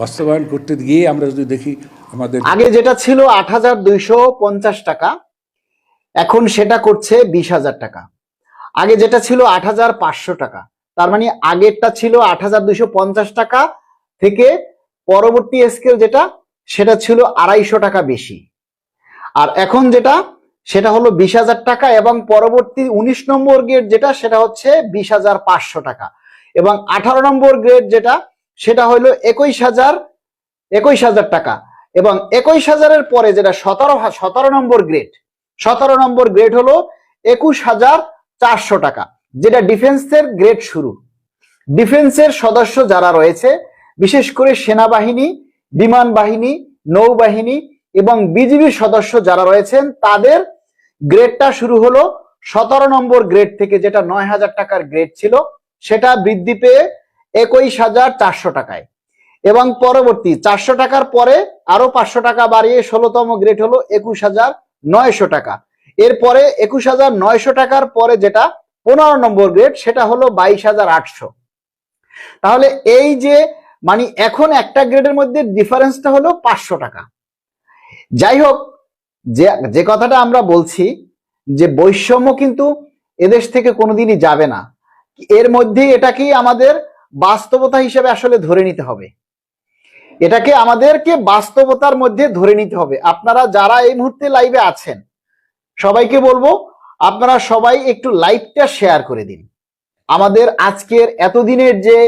বাস্তবায়ন করতে গিয়ে আমরা যদি দেখি আমাদের আগে যেটা ছিল আট হাজার দুইশো পঞ্চাশ টাকা, এখন সেটা করছে বিশ হাজার টাকা। আগে যেটা ছিল আট হাজার পাঁচশো টাকা, তার মানে আগেরটা ছিল আট হাজার দুইশো পঞ্চাশ টাকা থেকে পরবর্তী স্কেল যেটা, সেটা ছিল আড়াইশো টাকা বেশি। আর এখন যেটা, সেটা হলো বিশ হাজার টাকা এবং পরবর্তী উনিশ নম্বর গ্রেড যেটা, সেটা হচ্ছে বিশ হাজার পাঁচশো টাকা। এবং আঠারো নম্বর গ্রেড যেটা সেটা হলো একুশ হাজার একুশ হাজার টাকা। এবং একুশ হাজারের পরে যেটা সতেরো সতেরো নম্বর গ্রেড সতেরো নম্বর গ্রেড হলো একুশ হাজার চারশো টাকা, যেটা ডিফেন্সের গ্রেড শুরু। ডিফেন্সের সদস্য যারা রয়েছে, বিশেষ করে সেনাবাহিনী, বিমান বাহিনী, নৌবাহিনী এবং বিজিবির সদস্য যারা রয়েছেন, তাদের গ্রেডটা শুরু হলো সতেরো নম্বর গ্রেড থেকে যেটা নয় হাজার টাকার গ্রেড ছিল, সেটা বৃদ্ধি পেয়ে একুশ হাজার চারশো টাকায়। এবং পরবর্তী চারশো টাকার পরে আরও পাঁচশো টাকা বাড়িয়ে ষোলোতম গ্রেড হলো একুশ হাজার নয়শো টাকা। এরপরে একুশ হাজার নয়শো টাকার পরে যেটা পনেরো নম্বর গ্রেড, সেটা হলো বাইশ হাজার আটশো। তাহলে এই যে মানে এখন একটা গ্রেডের মধ্যে ডিফারেন্সটা হলো পাঁচশো টাকা। যাই হোক, যে যে কথাটা আমরা বলছি, যে বৈষম্য কিন্তু এদেশ থেকে কোনোদিনই যাবে না। এর মধ্যেই এটাকেই আমাদের বাস্তবতা হিসেবে আসলে ধরে নিতে হবে। এটাকে আমাদেরকে বাস্তবতার মধ্যে ধরে নিতে হবে। আপনারা যারা এই মুহূর্তে লাইভে আছেন, সবাইকে বলব, আপনারা সবাই একটু লাইভটা শেয়ার করে দিন। আমাদের আজকের এতদিনের যে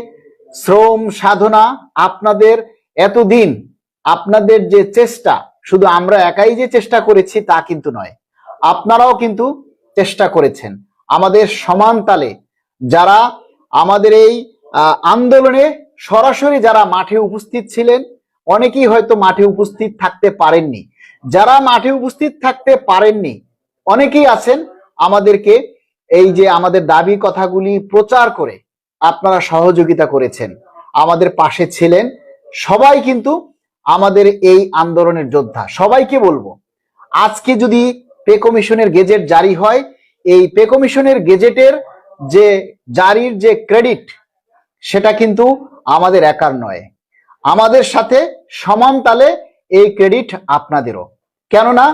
শ্রম সাধনা, আপনাদের এতদিন, আপনাদের যে চেষ্টা, শুধু আমরা একাই যে চেষ্টা করেছি তা কিন্তু নয়। আপনারাও কিন্তু চেষ্টা করেছেন। আমাদের সমান তালে, যারা আমাদের এই আন্দোলনে সরাসরি যারা মাঠে উপস্থিত ছিলেন, অনেকেই হয়তো মাঠে উপস্থিত থাকতে পারেননি। যারা মাঠে উপস্থিত থাকতে পারেননি, অনেকেই আছেন, আমাদেরকে এই যে আমাদের দাবি কথাগুলি প্রচার করে আপনারা সহযোগিতা করেছেন। আমাদের পাশে ছিলেন, সবাই কিন্তু আমাদের এই আন্দোলনের যোদ্ধা। সবাইকে বলব, আজকে যদি পে কমিশনের গেজেট জারি হয়, এই পে কমিশনের গেজেটের যে জারির যে ক্রেডিট সেটা কিন্তু আমাদের একার নয়। আমাদের সাথে সমান তালে এই ক্রেডিট আপনাদেরও। কেননা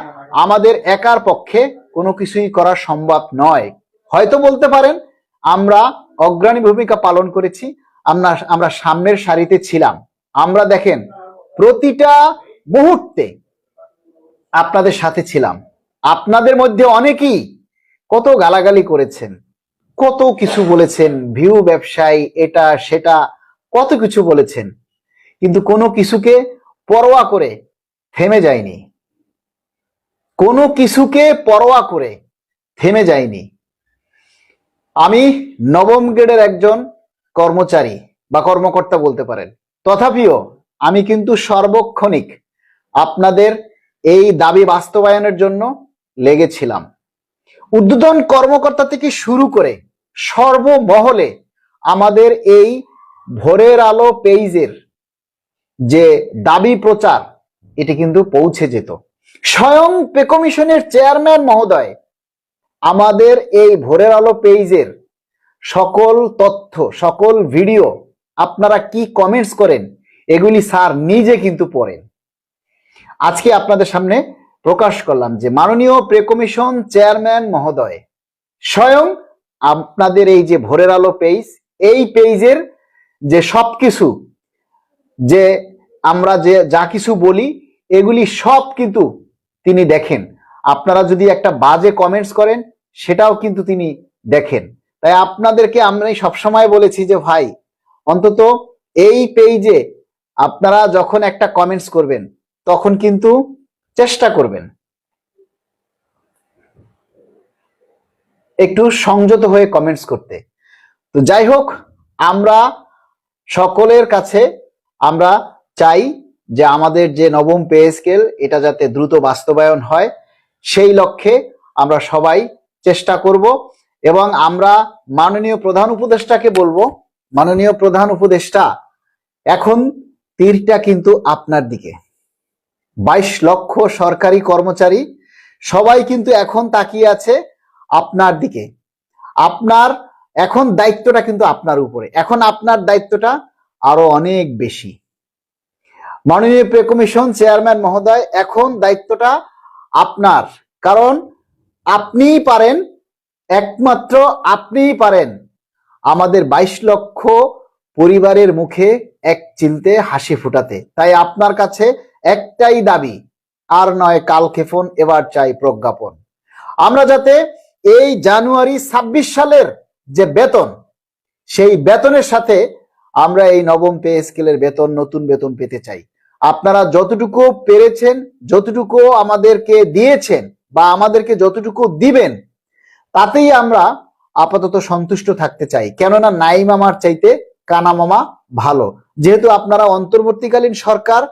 আমাদের একার পক্ষে কোনো কিছুই করা সম্ভব নয়। হয়তো বলতে পারেন, আমরা অগ্রণী ভূমিকা পালন করেছি, আমরা আমরা সামনের সারিতে ছিলাম। আমরা দেখেন, প্রতিটা মুহূর্তে আপনাদের সাথে ছিলাম। আপনাদের মধ্যে অনেকেই কত গালাগালি করেছেন। কত কিছু বলেছেন, ভিউ ব্যবসায়ী এটা, সেটা, কত কিছু বলেছেন। কিন্তু কোনো কিছুকে পরোয়া করে থেমে যায়নি। কোনো কিছুকে পরোয়া করে থেমে যায়নি। আমি নবম গ্রেডের একজন কর্মচারী বা কর্মকর্তা বলতে পারেন। তথাপিও আমি কিন্তু সর্বক্ষণিক আপনাদের এই দাবি বাস্তবায়নের জন্য লেগেছিলাম। উদ্বোধন কর্মকর্তা থেকে শুরু করে সর্বমহলে আমাদের এই ভোরের আলো পেইজের যে দাবি প্রচার, এটি কিন্তু পৌঁছে যেত। স্বয়ং পে কমিশনের চেয়ারম্যান মহোদয়, আমাদের এই ভোরের আলো পেইজের সকল তথ্য, সকল ভিডিও আপনারা কি কমেন্টস করেন, এগুলি স্যার নিজে কিন্তু পড়েন। আজকে আপনাদের সামনে প্রকাশ করলাম যে মাননীয় প্রে কমিশন চেয়ারম্যান মহোদয়, স্বয়ং আপনাদের এই যে ভোরের আলো পেজ এই পেজের যে সব কিছু যে আমরা যে যা কিছু বলি, এগুলি সব কিন্তু তিনি দেখেন। আপনারা যদি একটা বাজে কমেন্টস করেন, সেটাও কিন্তু তিনি দেখেন। তাই আপনাদেরকে আমি সবসময় বলেছি যে, ভাই, অন্তত এই পেজে আপনারা যখন একটা কমেন্টস করবেন, তখন কিন্তু চেষ্টা করবেন। একটু সংযত হয়ে কমেন্টস করতে। তো যাই হোক, আমরা সকলের কাছে আমরা চাই যে আমাদের যে নবম পে স্কেল এটা যাতে দ্রুত বাস্তবায়ন হয়, সেই লক্ষ্যে আমরা সবাই চেষ্টা করব এবং আমরা মাননীয় প্রধান উপদেষ্টাকে বলব, মাননীয় প্রধান উপদেষ্টা, এখন তীরটা কিন্তু আপনার দিকে। বাইশ লক্ষ সরকারি কর্মচারী, সবাই কিন্তু এখন তাকিয়ে আছে আপনার দিকে। আপনার এখন দায়িত্বটা কিন্তু আপনার উপরে। এখন আপনার দায়িত্বটা আরও অনেক বেশি। মাননীয় পে কমিশন চেয়ারম্যান মহোদয়, এখন দায়িত্বটা আপনার। কারণ আপনিই পারেন, একমাত্র আপনিই পারেন আমাদের বাইশ লক্ষ পরিবারের মুখে এক চিলতে হাসি ফুটাতে। তাই আপনার কাছে একটাই দাবি, আর নয় কালক্ষেপণ, এবার চাই প্রজ্ঞাপন। আমরা যাতে এই জানুয়ারি ছাব্বিশ সালের যে বেতন, সেই বেতনের সাথে আমরা এই নবম পে স্কেলের বেতন, নতুন বেতন পেতে চাই। আপনারা যতটুকু পেরেছেন, যতটুকু আমাদেরকে দিয়েছেন বা আমাদেরকে যতটুকু দিবেন, তাতেই আমরা আপাতত সন্তুষ্ট থাকতে চাই। কেননা নাই মামার চাইতে কানা মামা ভালো। যেহেতু আপনারা অন্তর্বর্তীকালীন সরকার,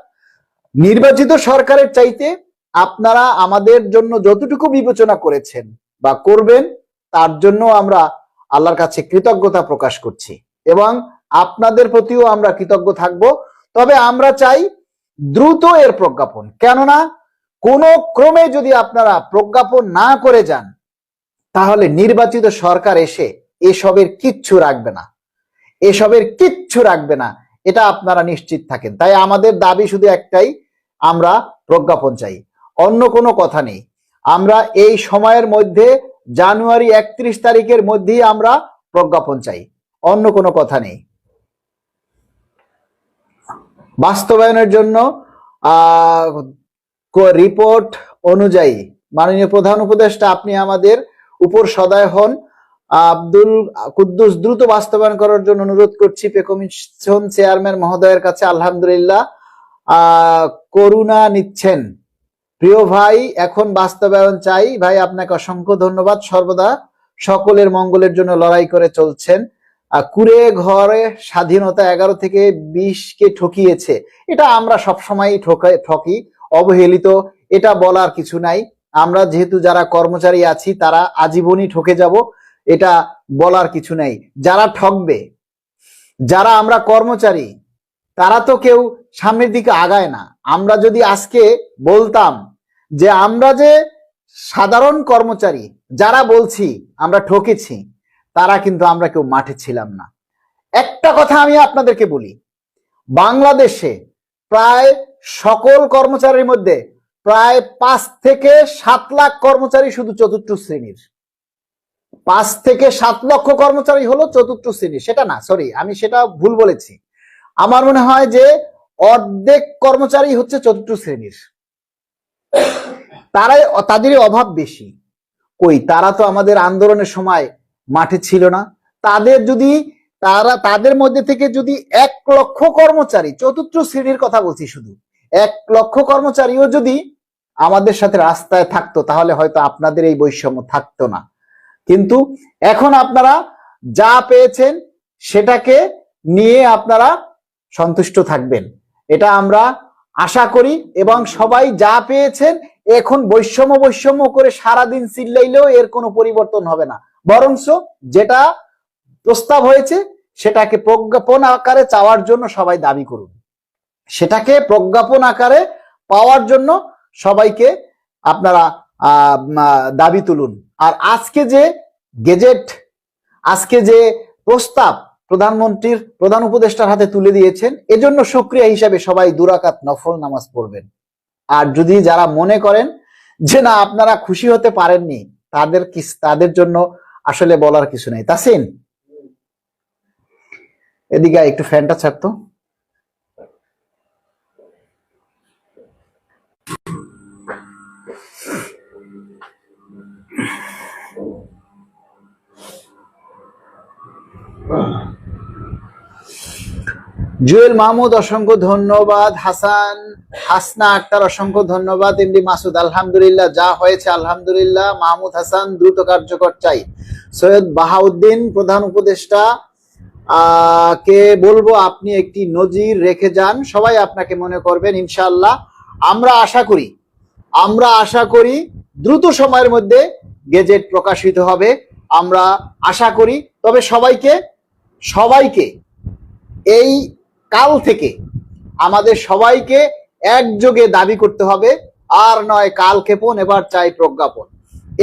নির্বাচিত সরকারের চাইতে আপনারা আমাদের জন্য যতটুকু বিবেচনা করেছেন বা করবেন, তার জন্য আমরা আল্লাহর কাছে কৃতজ্ঞতা প্রকাশ করছি এবং আপনাদের প্রতিও আমরা কৃতজ্ঞ থাকব। তবে আমরা চাই দ্রুত এর প্রজ্ঞাপন। কেননা কোন ক্রমে যদি আপনারা প্রজ্ঞাপন না করে যান, তাহলে নির্বাচিত সরকার এসে এসবের কিচ্ছু রাখবে না। এসবের কিচ্ছু রাখবে না। এটা আপনারা নিশ্চিত থাকেন। তাই আমাদের দাবি শুধু একটাই, আমরা প্রজ্ঞাপন চাই। অন্য কোনো কথা নেই। আমরা এই সময়ের মধ্যে জানুয়ারি একত্রিশ তারিখের মধ্যেই আমরা প্রজ্ঞাপন চাই। অন্য কোনো কথা নেই। বাস্তবায়নের জন্য রিপোর্ট অনুযায়ী মাননীয় প্রধান উপদেষ্টা আপনি আমাদের উপর সদয় হন। আব্দুল কুদ্দুস দ্রুত বাস্তবায়ন করার জন্য অনুরোধ করছি। পে কমিশন চেয়ারম্যান মহোদয়ের কাছে আলহামদুলিল্লাহ করুণা নিচ্ছেন। প্রিয় ভাই, এখন বাস্তবায়ন চাই। ভাই, আপনাকে অসংখ্য ধন্যবাদ। সর্বদা সকলের মঙ্গলের জন্য লড়াই করে চলছেন। কুড়ে ঘরে স্বাধীনতা এগারো থেকে বিশ কে ঠকিয়েছে। এটা আমরা সবসময় ঠকি, অবহেলিত। এটা বলার কিছু নাই। আমরা যেহেতু যারা কর্মচারী আছি, তারা আজীবনই ঠকে যাব। এটা বলার কিছু নাই। যারা ঠকবে, যারা আমরা কর্মচারী, তারা তো কেউ সামনের দিকে আগায় না। আমরা যদি আজকে বলতাম যে আমরা যে সাধারণ কর্মচারী, যারা বলছি আমরা ঠকেছি, তারা কিন্তু আমরা কেউ মাঠে ছিলাম না। একটা কথা আমি আপনাদেরকে বলি, বাংলাদেশে প্রায় সকল কর্মচারীর মধ্যে প্রায় পাঁচ থেকে সাত লাখ কর্মচারী শুধু চতুর্থ শ্রেণির। পাঁচ থেকে সাত লক্ষ কর্মচারী হলো চতুর্থ শ্রেণির, সেটা না সরি আমি সেটা ভুল বলেছি। আমার মনে হয় যে অর্ধেক কর্মচারী হচ্ছে চতুর্থ শ্রেণির। তারাই, তাদেরই অভাব বেশি। কই, তারা তো আমাদের আন্দোলনের সময় মাঠে ছিল না। তাদের যদি, তারা, তাদের মধ্যে থেকে যদি এক লক্ষ কর্মচারী, চতুর্থ শ্রেণির কথা বলছি শুধু, এক লক্ষ কর্মচারীও যদি আমাদের সাথে রাস্তায় থাকতো, তাহলে হয়তো আপনাদের এই বৈষম্য থাকতো না। কিন্তু এখন আপনারা যা পেয়েছেন, সেটাকে নিয়ে আপনারা সন্তুষ্ট থাকবেন। এটা আমরা আশা করি এবং সবাই যা পেয়েছেন, এখন বৈষম্য বৈষম্য করে সারাদিন চিল্লাইলেও এর কোনো পরিবর্তন হবে না। বরংস যেটা প্রস্তাব হয়েছে, সেটাকে প্রজ্ঞাপন আকারে চাওয়ার জন্য সবাই দাবি করুন। সেটাকে প্রজ্ঞাপন আকারে পাওয়ার জন্য সবাইকে আপনারা দাবি তুলুন। আর আজকে যে গেজেট, আজকে যে প্রস্তাব প্রধানমন্ত্রীর প্রধান উপদেষ্টার হাতে তুলে দিয়েছেন। এজন্য সক্রিয় হিসাবে সবাই দুরাকাত নফল নামাজ পড়বেন। আর যদি যারা মনে করেন যে না, আপনারা খুশি হতে পারেননি, তাদের কি তাদের জন্য আসলে বলার কিছু নেই। তাসিন? এদিকে একটু ফ্যানটা ছাড়তো। জুয়েল মাহমুদ, অসংখ্য ধন্যবাদ। হাসান, হাসনা আক্তার, অসংখ্য ধন্যবাদ। এমডি মাসুদ, আলহামদুলিল্লাহ, যা হয়েছে আলহামদুলিল্লাহ। মাহমুদ হাসান, দ্রুত কার্যকর চাই। সৈয়দ বাহাউদ্দিন, প্রধান উপদেষ্টা কে বলব, আপনি একটি নজির রেখে যান। সবাই আপনাকে মনে করবেন ইনশাল্লাহ আমরা আশা করি, আমরা আশা করি দ্রুত সময়ের মধ্যে গেজেট প্রকাশিত হবে। আমরা আশা করি, তবে সবাইকে সবাইকে এই কাল থেকে আমাদের সবাইকে একযোগে দাবি করতে হবে, আর নয় কাল ক্ষেপণ, এবার চাই প্রজ্ঞাপন।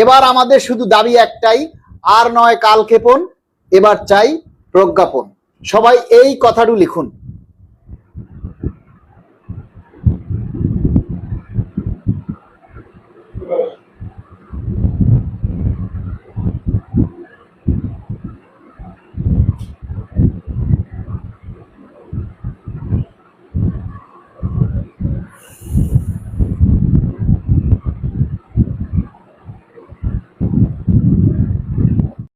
এবার আমাদের শুধু দাবি একটাই, আর নয় কাল ক্ষেপণ, এবার চাই প্রজ্ঞাপন। সবাই এই কথাটু লিখুন।